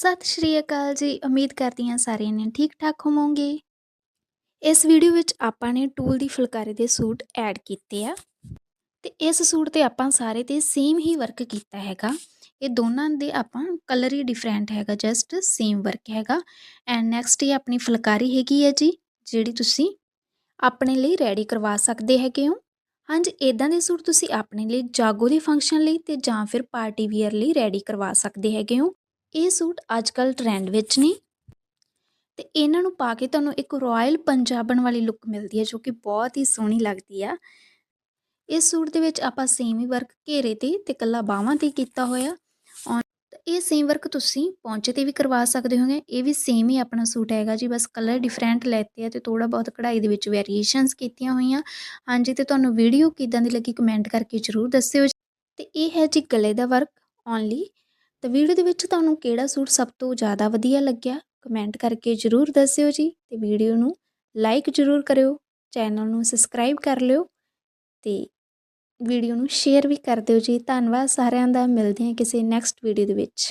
ਸਤਿ ਸ਼੍ਰੀ ਅਕਾਲ ਜੀ, ਉਮੀਦ ਕਰਦੀ ਹਾਂ ਸਾਰਿਆਂ ਨੇ ਠੀਕ ਠਾਕ ਹੋਵੋਗੇ। ਇਸ ਵੀਡੀਓ ਵਿੱਚ ਆਪਾਂ ਨੇ ਟੂਲ ਦੀ ਫੁਲਕਾਰੀ ਦੇ ਸੂਟ ਐਡ ਕੀਤੇ ਆ ਤੇ ਇਸ ਸੂਟ ਤੇ ਆਪਾਂ ਸਾਰੇ ਤੇ ਸੇਮ ਹੀ ਵਰਕ ਕੀਤਾ ਹੈਗਾ। ਇਹ ਦੋਨਾਂ ਦੇ ਆਪਾਂ ਕਲਰ ਹੀ ਡਿਫਰੈਂਟ ਹੈਗਾ, ਜਸਟ ਸੇਮ ਵਰਕ ਹੈਗਾ। ਐਂਡ ਨੈਕਸਟ ਇਹ ਆਪਣੀ ਫੁਲਕਾਰੀ ਹੈਗੀ ਹੈ ਜੀ, ਜਿਹੜੀ ਤੁਸੀਂ ਆਪਣੇ ਲਈ ਰੈਡੀ ਕਰਵਾ ਸਕਦੇ ਹੈਗੇ ਹੋ। ਹਾਂਜੀ ਇਦਾਂ ਦੇ ਸੂਟ ਤੁਸੀਂ ਆਪਣੇ ਲਈ ਜਾਗੋ ਦੇ ਫੰਕਸ਼ਨ ਲਈ ਤੇ ਜਾਂ ਫਿਰ ਪਾਰਟੀ ਵੀਅਰ ਲਈ ਰੈਡੀ ਕਰਵਾ ਸਕਦੇ ਹੈਗੇ ਹੋ। ਇਹ ਸੂਟ ਅੱਜ ਕੱਲ ਟ੍ਰੈਂਡ ਵਿੱਚ ਨੇ ਤੇ ਇਹਨਾਂ ਨੂੰ ਪਾ ਕੇ ਤੁਹਾਨੂੰ ਇੱਕ ਰਾਇਲ ਪੰਜਾਬਣ ਵਾਲੀ ਲੁੱਕ ਮਿਲਦੀ ਹੈ ਜੋ ਕਿ ਬਹੁਤ ਹੀ ਸੋਹਣੀ ਲੱਗਦੀ ਆ। ਇਸ ਸੂਟ ਦੇ ਵਿੱਚ ਆਪਾਂ ਸੇਮ ਹੀ ਵਰਕ ਘੇਰੇ ਤੇ ਤੇ ਕੱਲਾ ਬਾਹਾਂ ਤੇ ਕੀਤਾ ਹੋਇਆ। ਇਹ ਸੇਮ ਵਰਕ ਤੁਸੀਂ ਪੌਂਚੇ ਤੇ ਵੀ ਕਰਵਾ ਸਕਦੇ ਹੋਗੇ। ਇਹ ਵੀ ਸੇਮ ਹੀ ਆਪਣਾ ਸੂਟ ਹੈਗਾ ਜੀ, ਬਸ ਕਲਰ ਡਿਫਰੈਂਟ ਲੈਤੇ ਆ ਤੇ ਥੋੜਾ ਬਹੁਤ ਕਢਾਈ ਦੇ ਵਿੱਚ ਵੇਰੀਏਸ਼ਨਸ ਕੀਤੀਆਂ ਹੋਈਆਂ। ਹਾਂਜੀ ਤੇ ਤੁਹਾਨੂੰ ਵੀਡੀਓ ਕਿਦਾਂ ਦੀ ਲੱਗੀ ਕਮੈਂਟ ਕਰਕੇ ਜਰੂਰ ਦੱਸਿਓ ਤੇ ਇਹ ਹੈ ਜੀ ਗਲੇ ਦਾ ਵਰਕ ਓਨਲੀ ਤਾਂ ਵੀਡੀਓ ਦੇ ਵਿੱਚ ਤੁਹਾਨੂੰ ਕਿਹੜਾ ਸੂਟ ਸਭ ਤੋਂ ਜ਼ਿਆਦਾ ਵਧੀਆ ਲੱਗਿਆ? ਕਮੈਂਟ ਕਰਕੇ ਜਰੂਰ ਦੱਸਿਓ ਜੀ ਤੇ ਵੀਡੀਓ ਨੂੰ ਲਾਈਕ ਜਰੂਰ ਕਰਿਓ ਚੈਨਲ ਨੂੰ ਸਬਸਕ੍ਰਾਈਬ ਕਰ ਲਿਓ ਤੇ ਵੀਡੀਓ ਨੂੰ ਸ਼ੇਅਰ ਵੀ ਕਰ ਦਿਓ ਜੀ। ਧੰਨਵਾਦ ਸਾਰਿਆਂ ਦਾ, ਮਿਲਦੇ ਹਾਂ ਕਿਸੇ ਨੈਕਸਟ ਵੀਡੀਓ ਦੇ ਵਿੱਚ।